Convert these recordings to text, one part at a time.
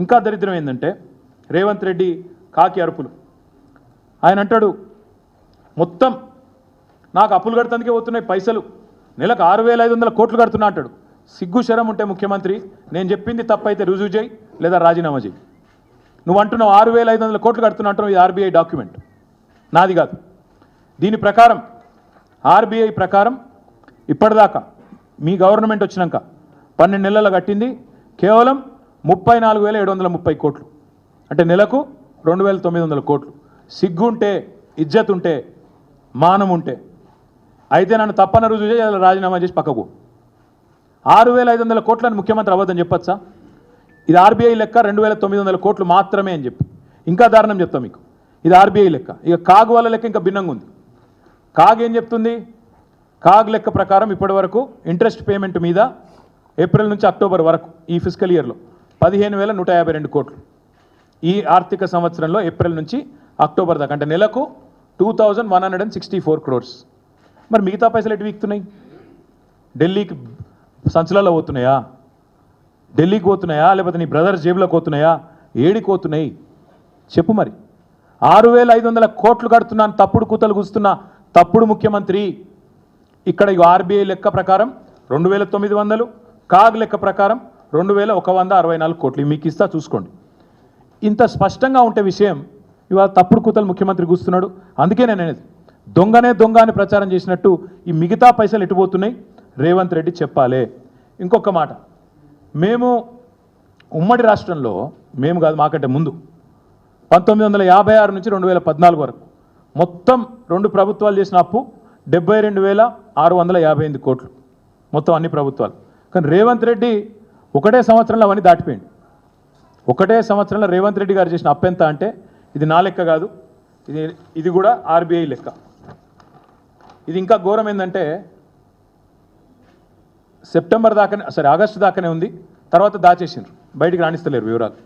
ఇంకా దరిద్రం ఏంటంటే రేవంత్ రెడ్డి కాకి అరుపులు. ఆయన అంటాడు మొత్తం నాకు అప్పులు కడతానికే పోతున్నాయి పైసలు. నెలకు ఆరు వేల ఐదు వందల కోట్లు కడుతున్నా అంటాడు. సిగ్గు శరం ఉంటే ముఖ్యమంత్రి నేను చెప్పింది తప్పైతే రుజువు చేయి లేదా రాజీనామా చేయి. నువ్వు అంటున్నావు ఆరు వేల ఐదు వందల కోట్లు కడుతున్నా అంటున్నావు ఇది ఆర్బీఐ డాక్యుమెంట్. నాది కాదు. దీని ప్రకారం ఆర్బీఐ ప్రకారం ఇప్పటిదాకా మీ గవర్నమెంట్ వచ్చినాక పన్నెండు నెలలు కట్టింది. కేవలం ముప్పై నాలుగు వేల ఏడు వందల ముప్పై కోట్లు. అంటే నెలకు రెండు వేల తొమ్మిది వందల కోట్లు. సిగ్గుంటే ఇజ్జత్ ఉంటే మానం ఉంటే అయితే నన్ను తప్పన రుజువు చేసి రాజీనామా చేసి పక్కకు ఆరు వేల ఐదు వందల కోట్లని ముఖ్యమంత్రి అవ్వద్దని చెప్పొచ్చా? ఇది ఆర్బీఐ లెక్క రెండు వేల తొమ్మిది వందల కోట్లు మాత్రమే అని చెప్పి. ఇంకా దారుణం చెప్తాం మీకు. ఇది ఆర్బీఐ లెక్క. ఇక కాగ్ వాళ్ళ లెక్క ఇంకా భిన్నంగా ఉంది. కాగ్ ఏం చెప్తుంది? కాగ్ లెక్క ప్రకారం ఇప్పటి వరకు ఇంట్రెస్ట్ పేమెంట్ మీద ఏప్రిల్ నుంచి అక్టోబర్ వరకు ఈ ఫిజికల్ ఇయర్లో పదిహేను వేల నూట యాభై రెండు కోట్లు. ఈ ఆర్థిక సంవత్సరంలో ఏప్రిల్ నుంచి అక్టోబర్ దాకా అంటే నెలకు two thousand one hundred and sixty four crores మరి మిగతా పైసలు ఎటు వీక్తున్నాయి? ఢిల్లీకి సంచులలో పోతున్నాయా? ఢిల్లీకి పోతున్నాయా? లేకపోతే నీ బ్రదర్స్ జేబులోకి పోతున్నాయా? ఏడికి పోతున్నాయి? చెప్పు మరి. ఆరు వేల ఐదు వందల కోట్లు కడుతున్నాను తప్పుడు కూతలు కూస్తున్నా తప్పుడు ముఖ్యమంత్రి. ఇక్కడ ఆర్బీఐ లెక్క ప్రకారం రెండు వేల తొమ్మిది వందలు కాగ్ లెక్క ప్రకారం రెండు వేల ఒక వంద అరవై నాలుగు కోట్లు. మీకు ఇస్తా చూసుకోండి. ఇంత స్పష్టంగా ఉంటే విషయం ఇవాళ తప్పుడు కూతలు ముఖ్యమంత్రి కూస్తున్నాడు అందుకే నేను అనేది దొంగనే దొంగ అని ప్రచారం చేసినట్టు ఈ మిగతా పైసలు ఎటుపోతున్నాయి రేవంత్ రెడ్డి చెప్పాలే. ఇంకొక మాట మేము ఉమ్మడి రాష్ట్రంలో మేము కాదు మాకంటే ముందు పంతొమ్మిది వందల యాభై ఆరు నుంచి రెండు వేల పద్నాలుగు వరకు మొత్తం రెండు ప్రభుత్వాలు చేసిన అప్పు డెబ్బై రెండు వేల ఆరు వందల యాభై ఎనిమిది కోట్లు. మొత్తం అన్ని ప్రభుత్వాలు. కానీ రేవంత్ రెడ్డి ఒకటే సంవత్సరంలో అవన్నీ దాటిపోయింది ఒకటే సంవత్సరంలో రేవంత్ రెడ్డి గారు చేసిన అప్పెంత ఎంత అంటే ఇది నా లెక్క కాదు ఇది ఇది కూడా ఆర్బీఐ లెక్క. ఇది ఇంకా ఘోరం ఏంటంటే సెప్టెంబర్ దాకానే సరే ఆగస్టు దాకానే ఉంది తర్వాత దాచేసిండ్రు బయటికి రాణిస్తలేరు వివరాలు.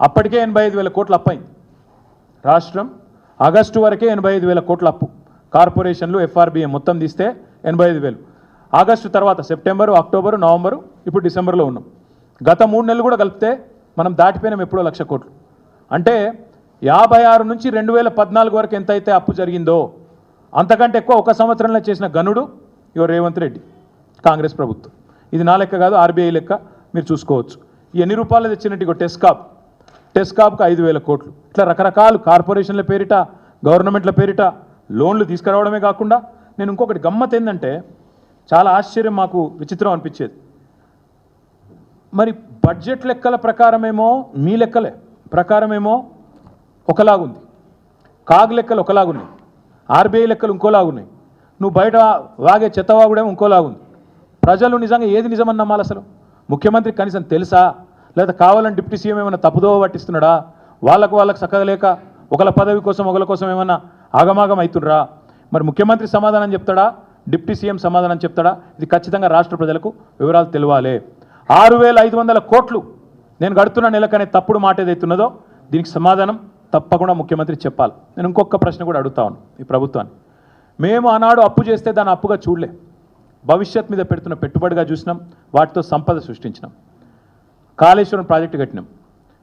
అప్పటికే ఎనభై ఐదు వేల కోట్లు అప్పైంది రాష్ట్రం ఆగస్టు వరకే ఎనభై ఐదు వేల కోట్ల అప్పు. కార్పొరేషన్లు ఎఫ్ఆర్బిఎం మొత్తం తీస్తే ఎనభై ఐదు వేలు. ఆగస్టు తర్వాత సెప్టెంబరు అక్టోబరు నవంబరు ఇప్పుడు డిసెంబర్లో ఉన్నాం. గత మూడు నెలలు కూడా కలిపితే మనం దాటిపోయినాం ఎప్పుడో లక్ష కోట్లు. అంటే యాభై ఆరు నుంచి రెండు వేల పద్నాలుగు వరకు ఎంతైతే అప్పు జరిగిందో అంతకంటే ఎక్కువ ఒక సంవత్సరంలో చేసిన గనుడు ఇవ రేవంత్ రెడ్డి కాంగ్రెస్ ప్రభుత్వం. ఇది నా లెక్క కాదు ఆర్బీఐ లెక్క మీరు చూసుకోవచ్చు. ఎన్ని రూపాయలు తెచ్చినట్టు ఇగో టెస్కాప్. టెస్కాప్కి ఐదు వేల కోట్లు. ఇట్లా రకరకాలు కార్పొరేషన్ల పేరిట గవర్నమెంట్ల పేరిట లోన్లు తీసుకురావడమే కాకుండా నేను ఇంకొకటి గమ్మత్ ఏంటంటే చాలా ఆశ్చర్యం మాకు విచిత్రం అనిపించేది. మరి బడ్జెట్ లెక్కల ప్రకారమేమో మీ లెక్కలే. ప్రకారమేమో ఒకలాగుంది. కాగ్ లెక్కలు ఒకలాగున్నాయి. ఆర్బీఐ లెక్కలు ఇంకోలాగున్నాయి. నువ్వు బయట వాగే చెత్తవాగుడేమో ఇంకోలాగుంది. ప్రజలు నిజంగా ఏది నిజమని నమ్మాలి అసలు? ముఖ్యమంత్రి కనీసం తెలుసా? లేదా కావాలని డిప్యూటీ సీఎం ఏమైనా తప్పుదోవ పట్టిస్తున్నాడా? వాళ్ళకు వాళ్ళకు చక్కగా లేక ఒకళ్ళ పదవి కోసం ఒకళ్ళ కోసం ఏమైనా ఆగమాగం అవుతుండ్రా మరి ముఖ్యమంత్రి సమాధానం చెప్తాడా? డిప్యూటీ సీఎం సమాధానం చెప్తాడా? ఇది ఖచ్చితంగా రాష్ట్ర ప్రజలకు వివరాలు తెలియాలి. ఆరు వేల ఐదు వందల కోట్లు నేను గడుతున్న నెలకనే తప్పుడు మాట ఏదైతున్నదో దీనికి సమాధానం తప్పకుండా ముఖ్యమంత్రి చెప్పాలి. నేను ఇంకొక ప్రశ్న కూడా అడుగుతా ఉన్నాను ఈ ప్రభుత్వాన్ని. మేము ఆనాడు అప్పు చేస్తే దాన్ని అప్పుగా చూడలే. భవిష్యత్ మీద పెడుతున్న పెట్టుబడిగా చూసినాం వాటితో సంపద సృష్టించినాం. కాళేశ్వరం ప్రాజెక్టు కట్టినాం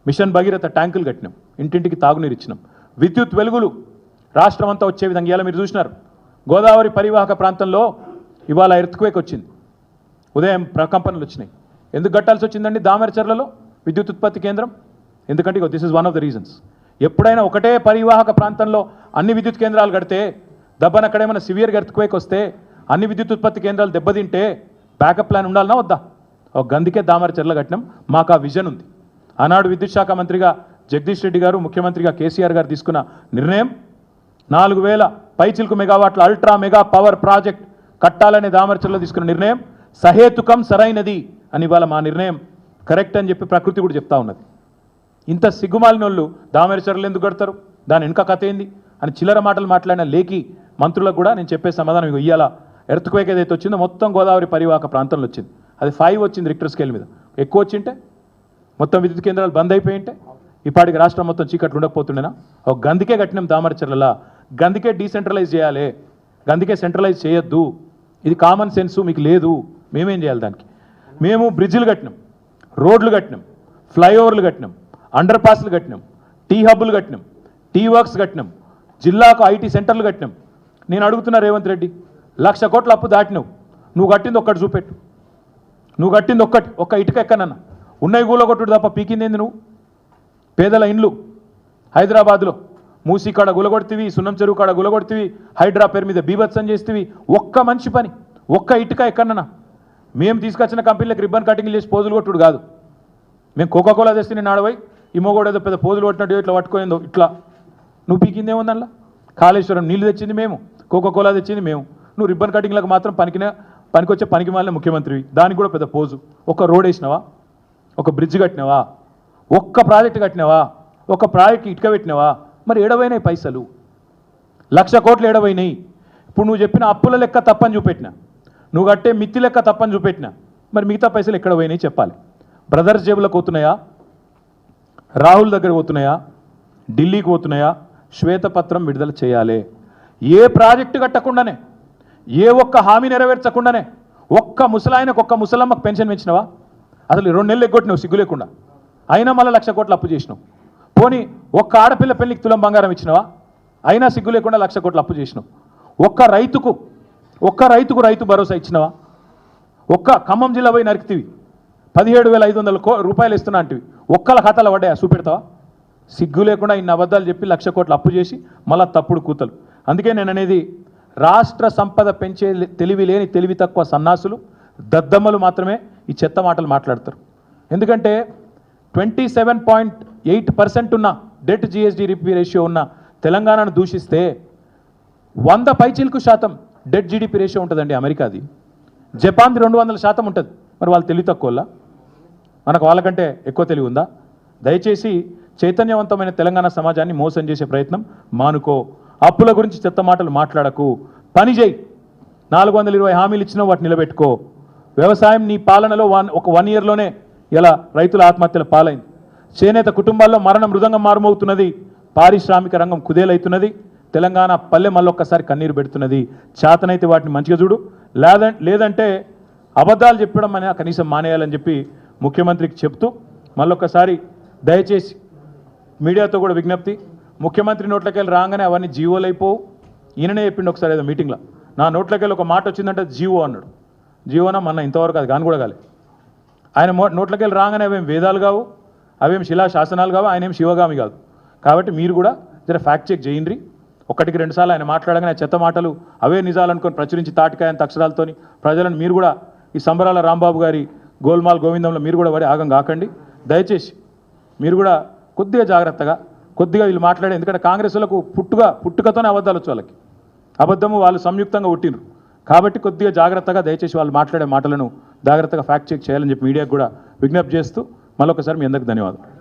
మిషన్ భగీరథ ట్యాంకులు కట్టినాం ఇంటింటికి తాగునీరు ఇచ్చినాం. విద్యుత్ వెలుగులు రాష్ట్రం అంతా వచ్చే విధంగా ఇలా మీరు చూసినారు. గోదావరి పరివాహక ప్రాంతంలో ఇవాళ ఎర్త్క్వేక్ వచ్చింది. ఉదయం ప్రకంపనలు వచ్చినాయి. ఎందుకు కట్టాల్సి వచ్చిందండి దామరచర్లలో విద్యుత్ ఉత్పత్తి కేంద్రం? ఎందుకంటే this is one of the reasons ఎప్పుడైనా ఒకటే పరివాహక ప్రాంతంలో అన్ని విద్యుత్ కేంద్రాలు కడితే దెబ్బన అక్కడేమైనా సివియర్ ఎర్త్క్వేక్ వస్తే అన్ని విద్యుత్ ఉత్పత్తి కేంద్రాలు దెబ్బతింటే బ్యాకప్ ప్లాన్ ఉండాలన్నా వద్దా? ఒక గందికే దామరచర్ల కట్టినాం. మాకు ఆ విజన్ ఉంది. ఆనాడు విద్యుత్ శాఖ మంత్రిగా జగదీష్ రెడ్డి గారు ముఖ్యమంత్రిగా కేసీఆర్ గారు తీసుకున్న నిర్ణయం నాలుగు వేల పైచిల్కు మెగావాట్ల అల్ట్రా మెగా పవర్ ప్రాజెక్ట్ కట్టాలనే దామరచర్లో తీసుకున్న నిర్ణయం సహేతుకం సరైనది అని ఇవాళ మా నిర్ణయం కరెక్ట్ అని చెప్పి ప్రకృతి కూడా చెప్తా ఉన్నది. ఇంత సిగ్గుమాలిన వాళ్ళు దామరచర్లు ఎందుకు కడతారు? దాని వెనుక కథ ఏంది? అని చిల్లర మాటలు మాట్లాడిన లేకి మంత్రులకు కూడా నేను చెప్పే సమాధానం మీకు ఇయ్యాల ఎర్త్క్వేక్ ఏదైతే వచ్చిందో మొత్తం గోదావరి పరివాహక ప్రాంతంలో వచ్చింది. అది ఫైవ్ వచ్చింది రిక్టర్ స్కేల్ మీద. ఎక్కువ వచ్చింటే మొత్తం విద్యుత్ కేంద్రాలు బంద్ అయిపోయింటే ఇప్పటికి రాష్ట్రం మొత్తం చీకట్లు ఉండకపోతుండేనా? ఒక గందికే కట్టినాం దామరచర్లలా గందికే డీసెంట్రలైజ్ చేయాలి. గందికే సెంట్రలైజ్ చేయొద్దు. ఇది కామన్ సెన్సు మీకు లేదు. మేమేం చేయాలి దానికి? మేము బ్రిడ్జిలు కట్టినాం రోడ్లు కట్టినాం ఫ్లైఓవర్లు కట్టినాం అండర్ పాస్లు కట్టినాం టీ హబ్బులు కట్టినాం టీ వర్క్స్ కట్టినాం జిల్లాకు ఐటీ సెంటర్లు కట్టినాం. నేను అడుగుతున్నా రేవంత్ రెడ్డి లక్ష కోట్ల అప్పు దాటినావు. నువ్వు కట్టింది ఒక్కటి చూపెట్టు. నువ్వు కట్టింది ఒక్కటి ఒక్క ఇటుక ఎక్కనన్న. ఉన్నాయి గూలగొట్టుడు తప్ప పీకిందేంది నువ్వు? పేదల ఇండ్లు హైదరాబాద్లో మూసీ కాడ గులగొడితివి సున్నం చెరువు కాడ గులగొడుతీవి హైడ్రా పేరు మీద బీభత్సం చేస్తేవి ఒక్క మంచి పని ఒక్క ఇటుక ఎక్కనన్నా. మేము తీసుకొచ్చిన కంపెనీలకు రిబ్బన్ కటింగ్ చేసి పోజులు కొట్టుడు కాదు. మేము కోకోకోలా తెస్తే నేను ఆడవై ఈ మొగోడు ఏదో పెద్ద పోజులు కొట్టినట్టు ఇట్లా పట్టుకోయిందో ఇట్లా. నువ్వు పీకిందేముంది అందులో? కాళేశ్వరం నీళ్ళు తెచ్చింది మేము కోకోకోలా తెచ్చింది మేము. నువ్వు రిబ్బన్ కటింగ్లకు మాత్రం పనికిన పనికొచ్చే పనికి మాలిన ముఖ్యమంత్రివి. దానికి కూడా పెద్ద పోజు. ఒక రోడ్ వేసినావా? ఒక బ్రిడ్జ్ కట్టినావా? ఒక్క ప్రాజెక్ట్ కట్టినావా? ఒక ప్రాజెక్ట్ ఇటుక పెట్టినావా? మరి ఏడవైనాయి పైసలు? లక్ష కోట్లు ఏడవైనాయి. ఇప్పుడు నువ్వు చెప్పిన అప్పుల లెక్క తప్పని చూపెట్టినా. నువ్వు కట్టే మిత్తి లెక్క తప్పని చూపెట్టినా. మరి మిగతా పైసలు ఎక్కడ పోయినాయి చెప్పాలి. బ్రదర్స్ జేబులకు పోతున్నాయా? రాహుల్ దగ్గర పోతున్నాయా? ఢిల్లీకి పోతున్నాయా? శ్వేతపత్రం విడుదల చేయాలి. ఏ ప్రాజెక్టు కట్టకుండానే ఏ ఒక్క హామీ నెరవేర్చకుండానే ఒక్క ముసలాయనకు ఒక్క ముసలమ్మకు పెన్షన్ పెంచినవా? అసలు రెండు నెలలు ఎగ్గొట్టినావు సిగ్గు లేకుండా. అయినా మళ్ళీ లక్ష కోట్లు అప్పు చేసినావు. పోనీ ఒక్క ఆడపిల్ల పెళ్ళికి తులం బంగారం ఇచ్చినవా? అయినా సిగ్గు లేకుండా లక్ష కోట్లు అప్పు చేసినావు. ఒక్క రైతుకు ఒక్క రైతుకు రైతు భరోసా ఇచ్చినవా? ఒక్క ఖమ్మం జిల్లా పోయి నరికితివి. పదిహేడు వేల ఐదు వందల కో రూపాయలు ఇస్తున్నా అంటివి. ఒక్కల ఖాతాలో పడ్డాయా? చూపెడతావా? సిగ్గు లేకుండా ఇన్ని అబద్ధాలు చెప్పి లక్ష కోట్లు అప్పు చేసి మళ్ళా తప్పుడు కూతలు. అందుకే నేను అనేది రాష్ట్ర సంపద పెంచే తెలివి లేని తెలివి తక్కువ సన్నాసులు దద్దమ్మలు మాత్రమే ఈ చెత్త మాటలు మాట్లాడతారు. ఎందుకంటే twenty seven point eight percent ఉన్న డెట్ జిఎస్డి రిపీ రేషియో ఉన్న తెలంగాణను దూషిస్తే వంద పైచిల్కు శాతం డెడ్ జీడిపి రేషియో ఉంటుందండి అమెరికాది. జపాన్ది రెండు వందల శాతం ఉంటుంది. మరి వాళ్ళు తెలివి తక్కువలా మనకు వాళ్ళకంటే ఎక్కువ తెలివి ఉందా? దయచేసి చైతన్యవంతమైన తెలంగాణ సమాజాన్ని మోసం చేసే ప్రయత్నం మానుకో. అప్పుల గురించి చెత్త మాటలు మాట్లాడకు. పని చేయి. నాలుగు వందల ఇరవై హామీలు ఇచ్చినా వాటిని నిలబెట్టుకో. వ్యవసాయం నీ పాలనలో వన్ ఒక వన్ ఇయర్లోనే ఇలా రైతుల ఆత్మహత్యల పాలైంది. చేనేత కుటుంబాల్లో మరణ మృదంగం మారుమవుతున్నది. పారిశ్రామిక రంగం కుదేలవుతున్నది తెలంగాణ పల్లె మళ్ళొక్కసారి కన్నీరు పెడుతున్నది. చేతనైతే వాటిని మంచిగా చూడు. లేదంటే అబద్ధాలు చెప్పడం అనే కనీసం మానేయాలని చెప్పి ముఖ్యమంత్రికి చెప్తూ మళ్ళొక్కసారి దయచేసి మీడియాతో కూడా విజ్ఞప్తి. ముఖ్యమంత్రి నోట్లకెళ్ళి రాగానే అవన్నీ జీవోలు అయిపోవు. ఈయననే చెప్పిండు ఒకసారి ఏదో మీటింగ్లో. నా నోట్లకెళ్ళి ఒక మాట వచ్చిందంటే జీవో అన్నాడు. జీవోనా మొన్న ఇంతవరకు అది కాని కూడా కాలే. ఆయన మో నోట్లకెళ్ళి రాగానే అవేం వేదాలు కావు అవేం శిలా శాసనాలు కావు ఆయన ఏం శివగామి కాదు. కాబట్టి మీరు కూడా జర ఫ్యాక్ట్ చెక్ చేయండి. ఒకటికి రెండుసార్లు ఆయన మాట్లాడగానే చెత్త మాటలు అవే నిజాలనుకొని ప్రచురించి తాటికాయంత అక్షరాలతోని ప్రజలను మీరు కూడా ఈ సంబరాల రాంబాబు గారి గోల్మాల్ గోవిందంలో మీరు కూడా పడి ఆగం కాకండి. దయచేసి మీరు కూడా కొద్దిగా జాగ్రత్తగా కొద్దిగా వీళ్ళు మాట్లాడే ఎందుకంటే కాంగ్రెస్లకు పుట్టుగా పుట్టుకతోనే అబద్ధాలు వచ్చి వాళ్ళకి. అబద్ధము వాళ్ళు సంయుక్తంగా పుట్టినరు కాబట్టి కొద్దిగా జాగ్రత్తగా దయచేసి వాళ్ళు మాట్లాడే మాటలను జాగ్రత్తగా ఫ్యాక్ట్ చెక్ చేయాలని చెప్పి మీడియాకు కూడా విజ్ఞప్తి చేస్తూ మళ్ళొకసారి మీ అందరికి ధన్యవాదాలు.